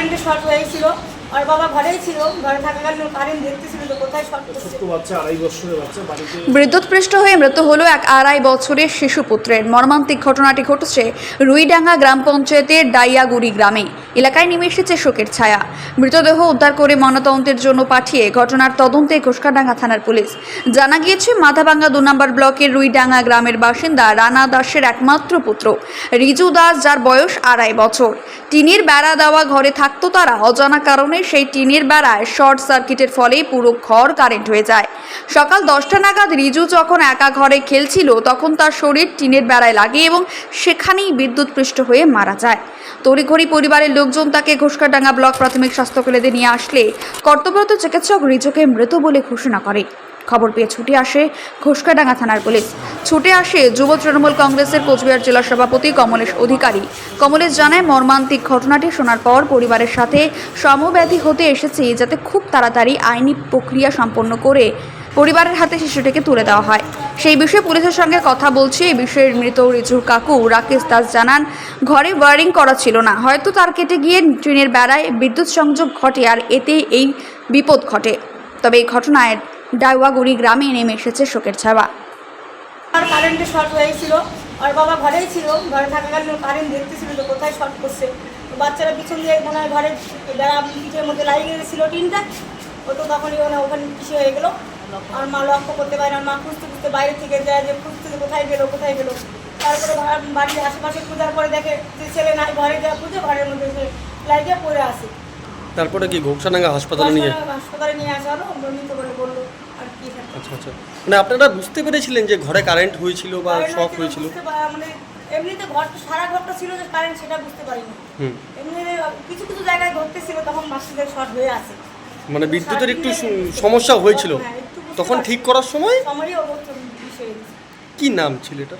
কারেন্টে শর্ট আর বাবা ঘরেই ছিল ঘরে থাকাকালীন কারেন্ট দেখতেছিল তো কোথায় শর্ট ছোট্ট বাচ্চা আড়াই বছরের বাচ্চা বাড়িতে বিদ্যুৎপৃষ্ট হয়ে মৃত্যু হলো এক আড়াই বছরের শিশু পুত্রের। মর্মান্তিক ঘটনাটি ঘটেছে রুইডাঙ্গা গ্রাম পঞ্চায়েতের ডাইয়াগুড়ি গ্রামে। এলাকায় নেমে এসেছে শোকের ছায়া। মৃতদেহ উদ্ধার করে ময়নাতদন্তের জন্য পাঠিয়ে ঘটনার তদন্তে ঘোষকাডাঙ্গা থানার পুলিশ। জানা গিয়েছে মাথাভাঙ্গা দু নম্বর ব্লকের রুইডাঙ্গা গ্রামের বাসিন্দা রানা দাসের একমাত্র পুত্র। রিজু দাস যার বয়স আড়াই বছর। টিনের বেড়া দেওয়া ঘরে থাকতো তারা। অজানা কারণে সেই টিনের বেড়ায় শর্ট সার্কিটের ফলে পুরো ঘর কারেন্ট হয়ে যায়। সকাল দশটা নাগাদ রিজু যখন একা ঘরে খেলছিল, তখন তার শরীর টিনের বেড়ায় লাগে এবং সেখানেই বিদ্যুৎপৃষ্ট হয়ে মারা যায়। তড়িঘড়ি পরিবারের লোকজন তাকে ঘোষকাডাঙ্গা ব্লক প্রাথমিক স্বাস্থ্য কেন্দ্রে নিয়ে আসলে কর্তব্যরত চিকিৎসক রিজুকে মৃত বলে ঘোষণা করে। খবর পেয়ে ছুটে আসে ঘোষকাডাঙ্গা থানার পুলিশ। ছুটে আসে যুব তৃণমূল কংগ্রেসের কোচবিহার জেলা সভাপতি কমলেশ অধিকারী। কমলেশ জানায়, মর্মান্তিক ঘটনাটি শোনার পর পরিবারের সাথে সমব্যাধি হতে এসেছে যাতে খুব তাড়াতাড়ি আইনি প্রক্রিয়া সম্পন্ন করে পরিবারের হাতে শিশুটিকে তুলে দেওয়া হয়। সেই বিষয়ে পুলিশের সঙ্গে কথা বলছি এই বিষয়ে মৃত রিজুর কাকু রাকেশ দাস জানান, ঘরে ওয়ারিং করা ছিল না। হয়তো তার কেটে গিয়ে ট্রেনের বেড়ায় বিদ্যুৎ সংযোগ ঘটে আর এতে এই বিপদ ঘটে। তবে এই ঘটনায় ডাইওয়াগুড়ি গ্রামে নেমে এসেছে শোকের ছায়া আর কারেন্টে শর্ট হয়েছিল আর বাবা ঘরেই ছিল, ঘরে থাকাকালীন কারেন্ট দেখতেছিল তো কোথায় শর্ট করছে। তো বাচ্চারা পিছন দিয়ে মনে হয় ঘরের বেড়া পিঠের মধ্যে লাগিয়ে গেছিল টিনটা। ও তো তখনই মানে ওখানে পিছিয়ে হয়ে গেলো। আর মা লক্ষ্য করতে পারে না। মা খুঁজতে খুঁজতে বাইরে থেকে যায় যে খুঁজতে কোথায় গেলো কোথায় গেলো। তারপরে বাড়ির আশেপাশে খোঁজার পরে দেখে যে ছেলে নাই, ঘরে যা খুঁজে ঘরের মধ্যে লাগিয়ে পড়ে আসে। তারপরে কি ঘোকসাডাঙ্গা হাসপাতালে নিয়ে? হাসপাতালে- নিয়ে আসা হলো মৃত বলে বলল আর কি আচ্ছা আচ্ছা। মানে আপনারা বুঝতে পেরেছিলেন যে ঘরে কারেন্ট হয়েছিল বা শক হয়েছিল হয়েছিল? মানে এমনিতে ঘর সারা ঘরটা ছিল যে কারেন্ট সেটা বুঝতে পারিনি। হুম। এমনি কিছু কিছু জায়গায় তখন বাচ্চাদের শর্ট হয়ে আসে মানে বিদ্যুতের একটু সমস্যা হয়েছিল। হ্যাঁ, বুঝতে তখন ঠিক করার সময়? কি নাম ছেলেটা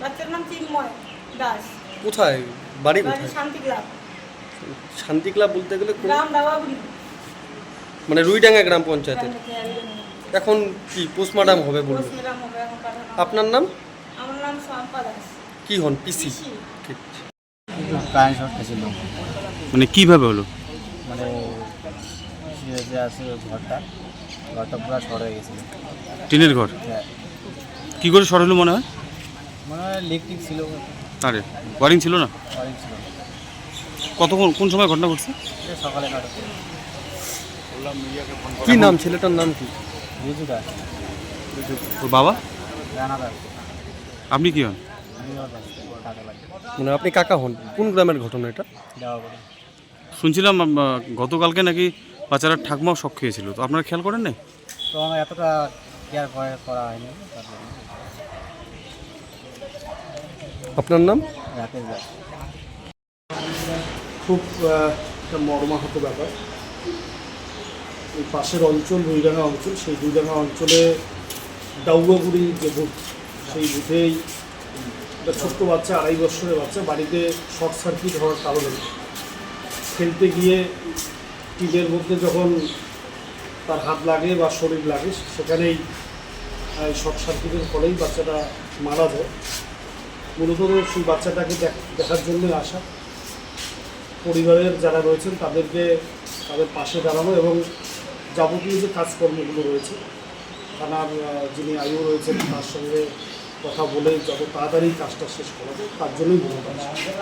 বাচ্চার নাম চিন্ময় দাস। কোথায়? বাড়ি বাড়ি কোথায়? শান্তি ক্লাব শান্তি ক্লাব বলতে গেলে কোন- মানে রুইডাঙ্গা গ্রাম পঞ্চায়েতের। এখন কি পোস্টমার্টাম হবে বলুন। আপনার নাম? আমার নাম কি হন? পিসি। ঠিক মানে কীভাবে হলো? মানে যে আছে ঘরটা। ঘরটা পুরো শর্ট হয়ে গেছিল টিনের ঘর? হ্যাঁ। কি করে সর হলো মনে হয়? মনে হয় ইলেকট্রিক ছিল। আরে ওয়ারিং ছিল না? ওয়ারিং ছিল কতক্ষণ কোন সময় ঘটনা ঘটছে? সকালে কি নাম ছেলেটার নাম কি? রিজু দাস। ওর বাবা? রানা দাস। আপনি কি হন? মানে আপনি কাকা হন? কোন গ্রামের ঘটনা এটা? শুনছিলাম গতকালকে নাকি বাচ্চারা ঠাকমাও শখ খেয়েছিল। তো আপনারা খেয়াল করেন নাই? তো আমার এতটা কেয়ার করা হয়নি আপনার নাম? রাকেশ দাস। খুব একটা মর্মাহত ব্যাপার। এই পাশের অঞ্চল রুইডাঙ্গা অঞ্চল, সেই রুইডাঙ্গা অঞ্চলে ডাউগাগুড়ি যে বুথ, সেই বুথেই একটা ছোট্ট বাচ্চা, আড়াই বছরের বাচ্চা, বাড়িতে শর্ট সার্কিট হওয়ার কারণে খেলতে গিয়ে টিনের মধ্যে যখন তার হাত লাগে বা শরীর লাগে, সেখানেই শর্ট সার্কিটের ফলেই বাচ্চাটা মারা যায়। মূলত সেই বাচ্চাটাকে দেখ- দেখার জন্যই আসা। পরিবারের যারা রয়েছেন তাদেরকে তাদের পাশে দাঁড়ানো এবং যাবতীয় যে কাজকর্মগুলো রয়েছে, থানার যিনি আয়ু রয়েছেন তার সঙ্গে কথা বলে যত তাড়াতাড়ি কাজটা শেষ করা যায়, তার জন্যই আসা